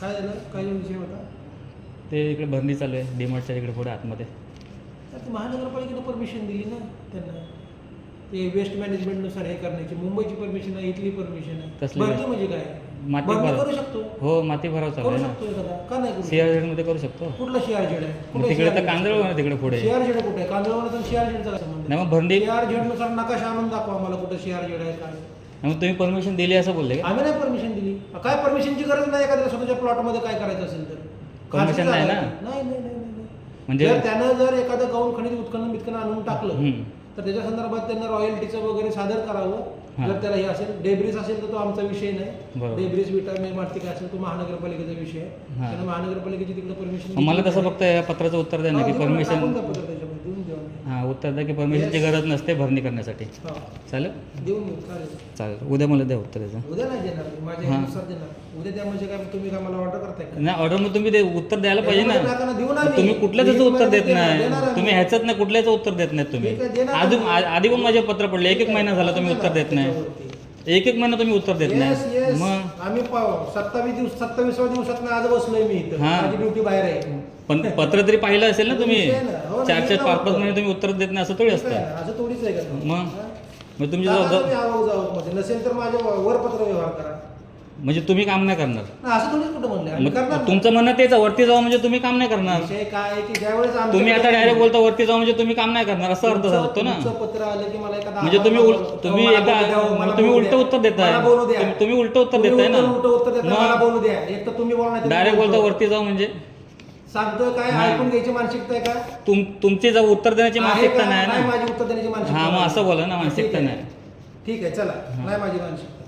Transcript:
काय झालं? काय विषय होता? ते इकडे भरणी चालू आहे डीमार्टच्या इकडे पुढे आतमध्ये. तर ती महानगरपालिकेनं परमिशन दिली ना त्यांना. ते वेस्ट मॅनेजमेंटनुसार हे करण्याची मुंबईची परमिशन आहे इथली परमिशन आहे. कसली भरती? म्हणजे काय? माती भर- करू शकतो. हो माती भराव चालू करू आहे ना. शकतो एखादा. का नाही करू सीआरमध्ये करू शकतो? कुठला शेअर जेड आहे तिकडे तर कांदळ आहे तिकडे पुढे. शेअर जेड कुठे? आहे कांदळवाला तर शेअर जेडचा काय संबंध नाही मग भरणी शेअर जेडनुसार नकाशा आणून दाखवा मला कुठं शेअर जेड आहे काय. मग तुम्ही परमिशन दिली असं बोलले का आम्ही नाही परमिशन दिली काय परमिशनची गरज नाही एखाद्या स्वतःच्या प्लॉटमध्ये काय करायचं असेल तर खाजगी नाही ना? नाही नाही म्हणजे जर त्यानं जर एखादं गौण खनिज उत्खनन बित्खनन आणून टाकलं. तर त्याच्या संदर्भात त्यांना रॉयल्टीचं वगैरे सादर करावं. जर त्याला हे असेल डेब्रिस असेल तर तो आमचा विषय नाही बरोबर. डेब्रिस विटा मार्टिक असेल तो महानगरपालिकेचा विषय आहे महानगरपालिकेची तिकडे परमिशन मला तसं फक्त या पत्राचं उत्तर द्या ना की परमिशन. हां उत्तर द्या की परमिशनची गरज नसते भरणी करण्यासाठी. हा. चालेल? देऊन देऊ चालेल. चालेल. उद्या मला द्या उत्तर याचं. उद्या नाही देणार. मी, माझ्या हा. ह्यानुसार देणार. उद्या द्या म्हणजे काय तुम्ही काय मला ऑर्डर करताय का? नाही ऑर्डर मग तुम्ही ते उत्तर द्यायला पाहिजे ना. ना, देऊ ना मी. तुम्ही कुठल्याच एक उत्तर देत नाही. देणार. तुम्ही ह्याच्यात नाही कुठल्याच उत्तर देत नाहीत तुम्ही. ठीक आहे, देणार अजून आम्ही. आ- आधी पण माझे पत्र पडले. एक एक महिना झाला तुम्ही उत्तर देत नाही. त्याच्यावरती. एक एक महिना तुम्ही उत्तर देत नाही. मग आम्ही पाव सत्तावीस दिवस सत्तावीसव्या दिवसात आज बसलोय मी इथं हा. माझी ड्युटी बाहेर आहे पण पत्र तरी पाहिलं असेल ना तुम्ही विषय ना. हो ना, चार चार पाच पाच. महिने तुम्ही उत्तर देत नाही असं थोडी असतं असं थोडीच आहे का? मग? हा? मग तुमची जबाबदारमध्ये नसेल तर माझ्या वरपत्र व्यवहार करा म्हणजे तुम्ही काम नाही करणार नाही, असं थोडीच कुठं म्हणलं आम्ही करणार मग ना. तुमचं म्हणणं तेच आहे, वरती जाऊ म्हणजे तुम्ही काम नाही करणार विषय काय आहे की ज्यावेळेस आमच्याकडे- तुम्ही आता डायरेक्ट बोलता वरती जाऊ म्हणजे तुम्ही काम नाही करणार असं अर्थ तुमचं- होतो ना तुमचं पत्र आलं की मला एखादा म्हणजे तुम्ही उल-. तुम्ही मला एका बोलू द्या, मला मग तुम्ही बोलू उलटं द्या. उत्तर देताय. मला बोलू द्या. तुम्ही- तुम्ही उलटं उत्तर तुम्ही देताय ना. उलटं- उलटं उत्तर देताय मग- मला बोलू द्या एक तर तुम्ही बोलणार डायरेक्ट बोलता वरती जाऊ म्हणजे सांगतोय काय नाही. ऐकून घ्यायची मानसिकता आहे का तुम तुमची जर उत्तर देण्याची आहे मानसिकता? नाही नाही ना माझी उत्तर देण्याची मानसिकता हा, मग नाही. असं बोला ना, ठीक मानसिकता आहे. नाही. ठीक आहे चला नाही माझी मानसिकता